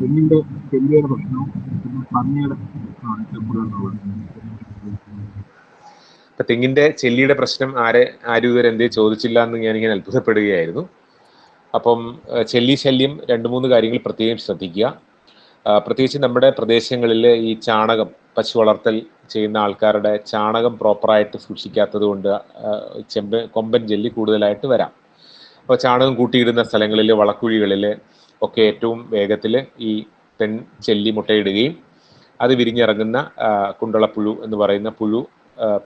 തെങ്ങിന്റെ ചെല്ലിയുടെ പ്രശ്നവും പിന്നെ പന്നിയുടെ പ്രശ്നമാണ് ഇപ്പൊ തെങ്ങിന്റെ ചെല്ലിയുടെ പ്രശ്നം ആരെ ആരും ഇതുവരെ എന്തേ ചോദിച്ചില്ല എന്ന് ഞാനിങ്ങനെ അത്ഭുതപ്പെടുകയായിരുന്നു. അപ്പം ചെല്ലി ശല്യം രണ്ട് മൂന്ന് കാര്യങ്ങൾ പ്രത്യേകം ശ്രദ്ധിക്കുക. പ്രത്യേകിച്ച് നമ്മുടെ പ്രദേശങ്ങളിൽ ഈ ചാണകം പശു വളർത്തൽ ചെയ്യുന്ന ആൾക്കാരുടെ ചാണകം പ്രോപ്പറായിട്ട് സൂക്ഷിക്കാത്തത് കൊണ്ട് ചെമ്പ് കൊമ്പൻ ജെല്ലി കൂടുതലായിട്ട് വരാം. അപ്പോൾ ചാണകം കൂട്ടിയിടുന്ന സ്ഥലങ്ങളിൽ വളക്കുഴികളിൽ ഒക്കെ ഏറ്റവും വേഗത്തിൽ ഈ പെൺ ചെല്ലി മുട്ടയിടുകയും അത് വിരിഞ്ഞിറങ്ങുന്ന കുണ്ടളപ്പുഴു എന്ന് പറയുന്ന പുഴു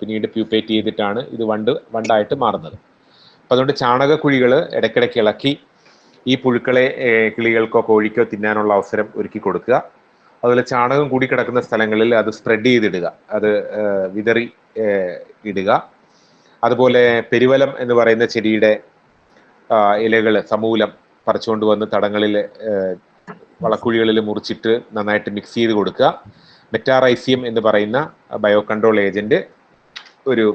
പിന്നീട് പ്യൂപ്പേറ്റ് ചെയ്തിട്ടാണ് ഇത് വണ്ട് വണ്ടായിട്ട് മാറുന്നത്. അപ്പം അതുകൊണ്ട് ചാണകക്കുഴികൾ ഇടയ്ക്കിടയ്ക്ക് ഇളക്കി ഈ പുഴുക്കളെ കിളികൾക്കോ കോഴിക്കോ തിന്നാനുള്ള അവസരം ഒരുക്കി കൊടുക്കുക. അതുപോലെ ചാണകം കൂടി കിടക്കുന്ന സ്ഥലങ്ങളിൽ അത് സ്പ്രെഡ് ചെയ്തിടുക. അത് വിതറി ഇടുക. അതുപോലെ പെരുവലം എന്ന് പറയുന്ന ചെടിയുടെ ഇലകൾ സമൂലം പറിച്ചുകൊണ്ട് വന്ന് തടങ്ങളിൽ വളക്കുഴികളിൽ മുറിച്ചിട്ട് നന്നായിട്ട് മിക്സ് ചെയ്ത് കൊടുക്കുക. മെറ്റാറൈസിയം എന്ന് പറയുന്ന ബയോ കൺട്രോൾ ഏജന്റ് ഒരു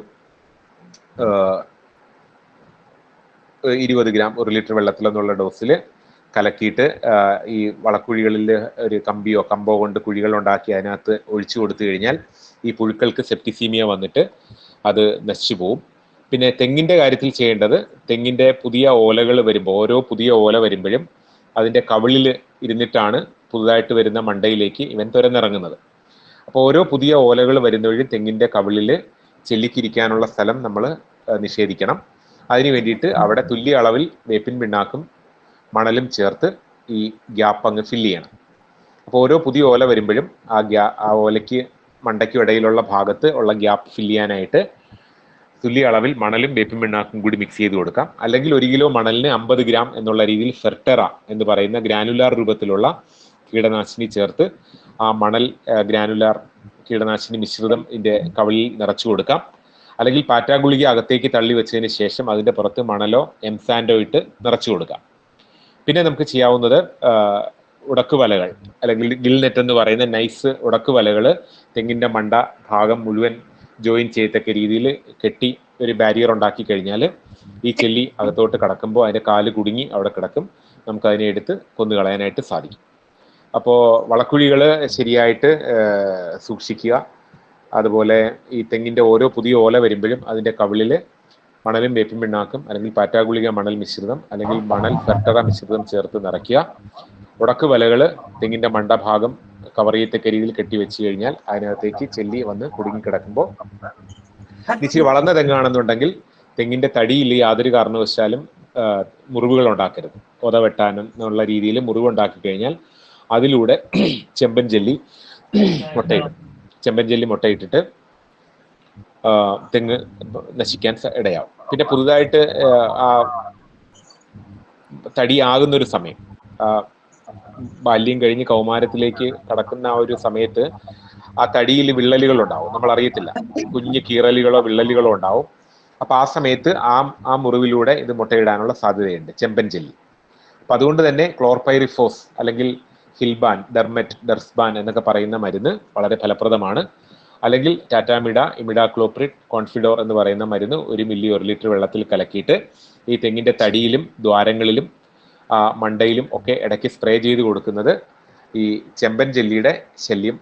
ഇരുപത് ഗ്രാം ഒരു ലിറ്റർ വെള്ളത്തിലെന്നുള്ള ഡോസിൽ കലക്കിയിട്ട് ഈ വളക്കുഴികളിൽ ഒരു കമ്പിയോ കമ്പോ കൊണ്ട് കുഴികൾ ഉണ്ടാക്കി അതിനകത്ത് ഒഴിച്ചു കൊടുത്തു കഴിഞ്ഞാൽ ഈ പുഴുക്കൾക്ക് സെപ്റ്റിസീമിയ വന്നിട്ട് അത് നശിച്ചു പോവും. പിന്നെ തെങ്ങിന്റെ കാര്യത്തിൽ ചെയ്യേണ്ടത് തെങ്ങിന്റെ പുതിയ ഓലകൾ വരുമ്പോൾ ഓരോ പുതിയ ഓല വരുമ്പോഴും അതിന്റെ കവിളിൽ ഇരുന്നിട്ടാണ് പുതുതായിട്ട് വരുന്ന മണ്ടയിലേക്ക് ഇവൻ തുരന്നിറങ്ങുന്നത്. അപ്പോൾ ഓരോ പുതിയ ഓലകൾ വരുന്നവഴും തെങ്ങിന്റെ കവിളിൽ ചെല്ലിക്കിരിക്കാനുള്ള സ്ഥലം നമ്മൾ നിഷേധിക്കണം. അതിന് വേണ്ടിയിട്ട് അവിടെ തുല്യ അളവിൽ വേപ്പിൻ പിണ്ണാക്കും മണലും ചേർത്ത് ഈ ഗ്യാപ്പ് അങ്ങ് ഫില്ല് ചെയ്യണം. അപ്പോൾ ഓരോ പുതിയ ഓല വരുമ്പോഴും ആ ഗ്യാ ആ ഓലയ്ക്ക് മണ്ടയ്ക്കും ഇടയിലുള്ള ഭാഗത്ത് ഉള്ള ഗ്യാപ്പ് ഫില്ല് ചെയ്യാനായിട്ട് തുല്യ അളവിൽ മണലും വേപ്പിൻ പിണ്ണാക്കും കൂടി മിക്സ് ചെയ്ത് കൊടുക്കാം. അല്ലെങ്കിൽ ഒരു കിലോ മണലിന് അമ്പത് ഗ്രാം എന്നുള്ള രീതിയിൽ ഫെർട്ടറ എന്ന് പറയുന്ന ഗ്രാനുലാർ രൂപത്തിലുള്ള കീടനാശിനി ചേർത്ത് ആ മണൽ ഗ്രാനുലാർ കീടനാശിനി മിശ്രിതം ഇതിന്റെ കവളിൽ നിറച്ചു കൊടുക്കാം. അല്ലെങ്കിൽ പാറ്റാഗുളിക അകത്തേക്ക് തള്ളി വെച്ചതിന് ശേഷം അതിന്റെ പുറത്ത് മണലോ എംസാൻഡോ ഇട്ട് നിറച്ചു കൊടുക്കാം. പിന്നെ നമുക്ക് ചെയ്യാവുന്നത് ഉടക്കുവലകൾ. ഉടക്ക് വലകൾ അല്ലെങ്കിൽ ഗിൽ നെറ്റ് എന്ന് പറയുന്ന നൈസ് ഉടക്ക് വലകൾ തെങ്ങിന്റെ മണ്ട ഭാഗം മുഴുവൻ ജോയിൻ ചെയ്യത്തക്ക രീതിയിൽ കെട്ടി ഒരു ബാരിയർ ഉണ്ടാക്കി കഴിഞ്ഞാൽ ഈ ചെല്ലി അകത്തോട്ട് കടക്കുമ്പോൾ അതിന്റെ കാൽ കുടുങ്ങി അവിടെ കിടക്കും. നമുക്കതിനെ എടുത്ത് കൊന്നു കളയാനായിട്ട് സാധിക്കും. അപ്പോൾ വളക്കുഴികൾ ശരിയായിട്ട് സൂക്ഷിക്കുക. അതുപോലെ ഈ തെങ്ങിന്റെ ഓരോ പുതിയ ഓല വരുമ്പോഴും അതിന്റെ കവിളിൽ മണലും വേപ്പിൻ പിണ്ണാക്കും അല്ലെങ്കിൽ പാറ്റാഗുളിക മണൽ മിശ്രിതം അല്ലെങ്കിൽ മണൽ ഫെർട്ടറ മിശ്രിതം ചേർത്ത് നിറയ്ക്കുക. ഉടക്ക് വലകൾ തെങ്ങിന്റെ മണ്ടഭാഗം കവർ ചെയ്യത്തക്ക രീതിയിൽ കെട്ടി വെച്ച് കഴിഞ്ഞാൽ അതിനകത്തേക്ക് ചെല്ലി വന്ന് കുടുങ്ങി കിടക്കുമ്പോൾ ഇച്ചിരി വളർന്ന തെങ്ങാണെന്നുണ്ടെങ്കിൽ തെങ്ങിന്റെ തടിയിൽ യാതൊരു കാരണവശാലും മുറിവുകൾ ഉണ്ടാക്കരുത്. കൊത വെട്ടാനും എന്നുള്ള രീതിയിൽ മുറിവ് ഉണ്ടാക്കി കഴിഞ്ഞാൽ അതിലൂടെ ചെമ്പൻ ജെല്ലി മുട്ടയിടും. ചെമ്പൻ ജെല്ലി മുട്ടയിട്ടിട്ട് തെങ്ങ് നശിക്കാൻ ഇടയാവും. പിന്നെ പുതുതായിട്ട് ആ, തടിയാകുന്നൊരു സമയം. ബാല്യം കഴിഞ്ഞ് കൗമാരത്തിലേക്ക് കടക്കുന്ന ആ ഒരു സമയത്ത് ആ തടിയിൽ വിള്ളലുകൾ ഉണ്ടാവും നമ്മൾ അറിയത്തില്ല കുഞ്ഞു കീറലുകളോ വിള്ളലുകളോ ഉണ്ടാവും. അപ്പൊ ആ സമയത്ത് ആ ആ മുറിവിലൂടെ ഇത് മുട്ടയിടാനുള്ള സാധ്യതയുണ്ട്. ചെമ്പൻ ചെല്ലി അപ്പൊ അതുകൊണ്ട് തന്നെ ക്ലോർപൈറിഫോസ് അല്ലെങ്കിൽ ഹിൽബാൻ ഡെർമെറ്റ് ഡെർസ്ബാൻ എന്നൊക്കെ പറയുന്ന മരുന്ന് വളരെ ഫലപ്രദമാണ്. അല്ലെങ്കിൽ ടാറ്റാമിഡ ഇമിഡാക്ലോപ്രിഡ് കോൺഫിഡോർ എന്ന് പറയുന്ന മരുന്ന് ഒരു മില്ലി ഒരു ലിറ്റർ വെള്ളത്തിൽ കലക്കിയിട്ട് ഈ തെങ്ങിന്റെ തടിയിലും ദ്വാരങ്ങളിലും മണ്ടയിലും ഒക്കെ ഇടയ്ക്ക് സ്പ്രേ ചെയ്ത് കൊടുക്കുന്നത് ഈ ചെമ്പൻ ജെല്ലിയുടെ ശല്യം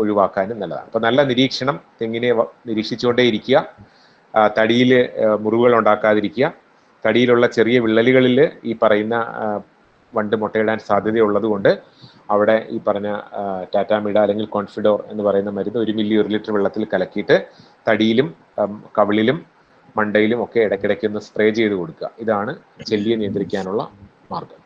ഒഴിവാക്കാനും നല്ലതാണ്. അപ്പൊ നല്ല നിരീക്ഷണം തെങ്ങിനെ നിരീക്ഷിച്ചുകൊണ്ടേ ഇരിക്കുക തടിയിൽ മുറിവുകൾ ഉണ്ടാക്കാതിരിക്കുക. തടിയിലുള്ള ചെറിയ വിള്ളലുകളിൽ ഈ പറയുന്ന വണ്ട് മുട്ടയിടാൻ സാധ്യതയുള്ളത് കൊണ്ട് അവിടെ ഈ പറഞ്ഞ ടാറ്റാമിഡ അല്ലെങ്കിൽ കോൺഫിഡോർ എന്ന് പറയുന്ന മരുന്ന് ഒരു മില്ലി ഒരു ലിറ്റർ വെള്ളത്തിൽ കലക്കിയിട്ട് തടിയിലും കവിളിലും മണ്ടയിലും ഒക്കെ ഇടയ്ക്കിടയ്ക്ക് ഒന്ന് സ്പ്രേ ചെയ്ത് കൊടുക്കുക. ഇതാണ് ചെല്ലിയെ നിയന്ത്രിക്കാനുള്ള മാർഗം